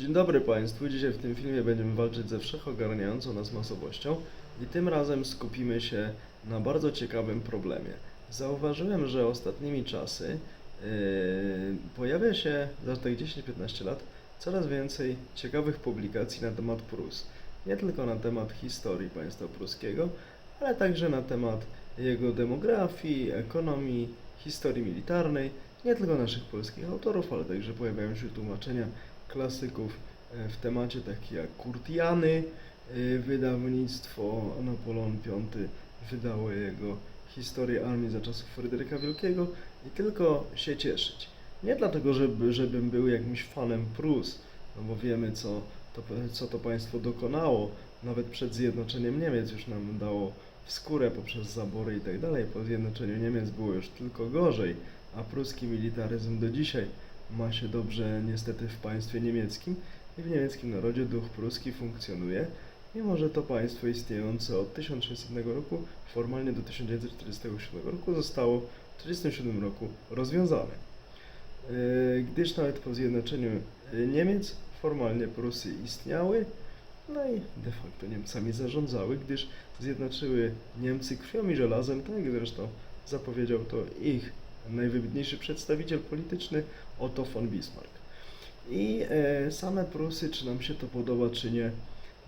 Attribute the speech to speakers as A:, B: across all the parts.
A: Dzień dobry Państwu. Dzisiaj w tym filmie będziemy walczyć ze wszechogarniającą nas masowością i tym razem skupimy się na bardzo ciekawym problemie. Zauważyłem, że ostatnimi czasy yy, pojawia się za tak 10-15 lat coraz więcej ciekawych publikacji na temat Prus. Nie tylko na temat historii państwa pruskiego, ale także na temat jego demografii, ekonomii, historii militarnej, nie tylko naszych polskich autorów, ale także pojawiają się tłumaczenia klasyków e, w temacie takich jak Kurtiany, e, wydawnictwo Napoleon V wydało jego historię armii za czasów Fryderyka Wielkiego i tylko się cieszyć. Nie dlatego, żeby, żebym był jakimś fanem Prus, no bo wiemy co to, co to państwo dokonało, nawet przed zjednoczeniem Niemiec już nam dało w skórę poprzez zabory i tak dalej. Po zjednoczeniu Niemiec było już tylko gorzej, a pruski militaryzm do dzisiaj ma się dobrze niestety w państwie niemieckim i w niemieckim narodzie duch pruski funkcjonuje, mimo że to państwo istniejące od 1600 roku formalnie do 1947 roku zostało w 1947 roku rozwiązane. Yy, Gdyż nawet po zjednoczeniu yy, Niemiec formalnie Prusy istniały, no i de facto Niemcami zarządzały, gdyż zjednoczyły Niemcy krwią i żelazem, tak jak zresztą zapowiedział to ich najwybitniejszy przedstawiciel polityczny Otto von Bismarck. I e, same Prusy, czy nam się to podoba, czy nie,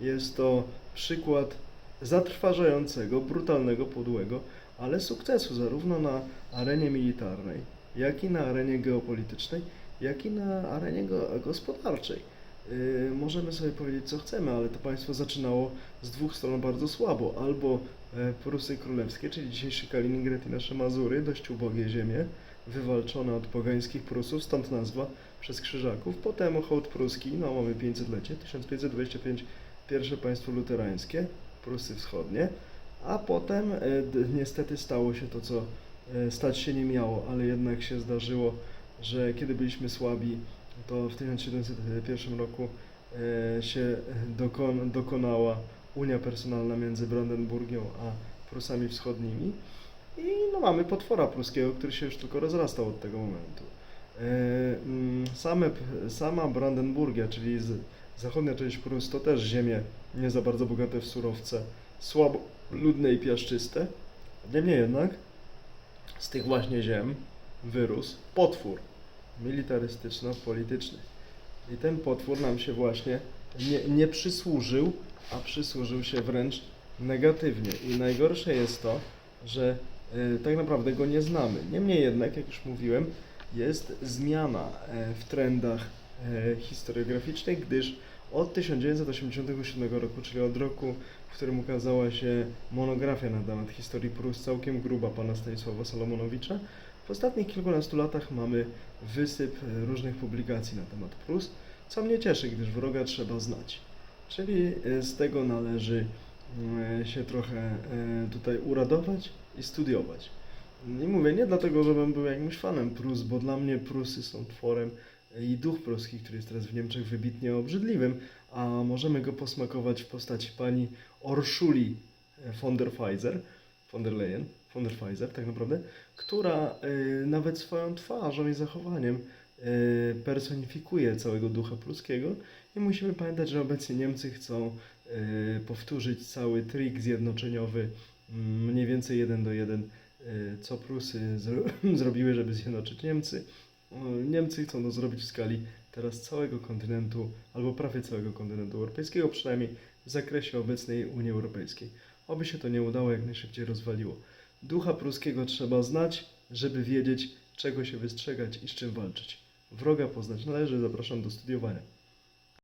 A: jest to przykład zatrważającego, brutalnego, podłego, ale sukcesu zarówno na arenie militarnej, jak i na arenie geopolitycznej, jak i na arenie go, gospodarczej. Yy, możemy sobie powiedzieć, co chcemy, ale to państwo zaczynało z dwóch stron bardzo słabo. Albo e, Prusy Królewskie, czyli dzisiejszy Kaliningrad i nasze Mazury, dość ubogie ziemie, wywalczone od pogańskich Prusów, stąd nazwa przez Krzyżaków. Potem hołd pruski, no mamy 500-lecie, 1525, pierwsze państwo luterańskie, Prusy Wschodnie, a potem e, niestety stało się to, co e, stać się nie miało, ale jednak się zdarzyło, że kiedy byliśmy słabi, to w 1701 roku e, się dokon, dokonała unia personalna między Brandenburgią a Prusami Wschodnimi i no, mamy potwora pruskiego, który się już tylko rozrastał od tego momentu. E, mm, Same, sama Brandenburgia, czyli zachodnia część Prus, to też ziemie nie za bardzo bogate w surowce, słabo ludne i piaszczyste. Niemniej jednak z tych właśnie ziem wyrósł potwór militarystyczno-polityczny. I ten potwór nam się właśnie nie, nie przysłużył, a przysłużył się wręcz negatywnie. I najgorsze jest to, że e, tak naprawdę go nie znamy. Niemniej jednak, jak już mówiłem, jest zmiana e, w trendach e, historiograficznych, gdyż od 1987 roku, czyli od roku, w którym ukazała się monografia na temat historii Prus, całkiem gruba pana Stanisława Solomonowicza, w ostatnich kilkunastu latach mamy wysyp e, różnych publikacji na temat Prus, co mnie cieszy, gdyż wroga trzeba znać. Czyli e, z tego należy e, się trochę tutaj uradować i studiować. I mówię nie dlatego, żebym był jakimś fanem Prus, bo dla mnie Prusy są tworem i duch pruski, który jest teraz w Niemczech wybitnie obrzydliwym, a możemy go posmakować w postaci pani Orszuli von der Pfizer, von der Leyen, von der Pfizer tak naprawdę, która e, nawet swoją twarzą i zachowaniem e, personifikuje całego ducha pruskiego i musimy pamiętać, że obecnie Niemcy chcą e, powtórzyć cały trik zjednoczeniowy mm, mniej więcej jeden do jeden, e, co Prusy zro zrobiły, żeby zjednoczyć Niemcy. Niemcy chcą to zrobić w skali teraz całego kontynentu, albo prawie całego kontynentu europejskiego, przynajmniej w zakresie obecnej Unii Europejskiej. Oby się to nie udało, jak najszybciej rozwaliło. Ducha pruskiego trzeba znać, żeby wiedzieć, czego się wystrzegać i z czym walczyć. Wroga poznać należy, zapraszam do studiowania.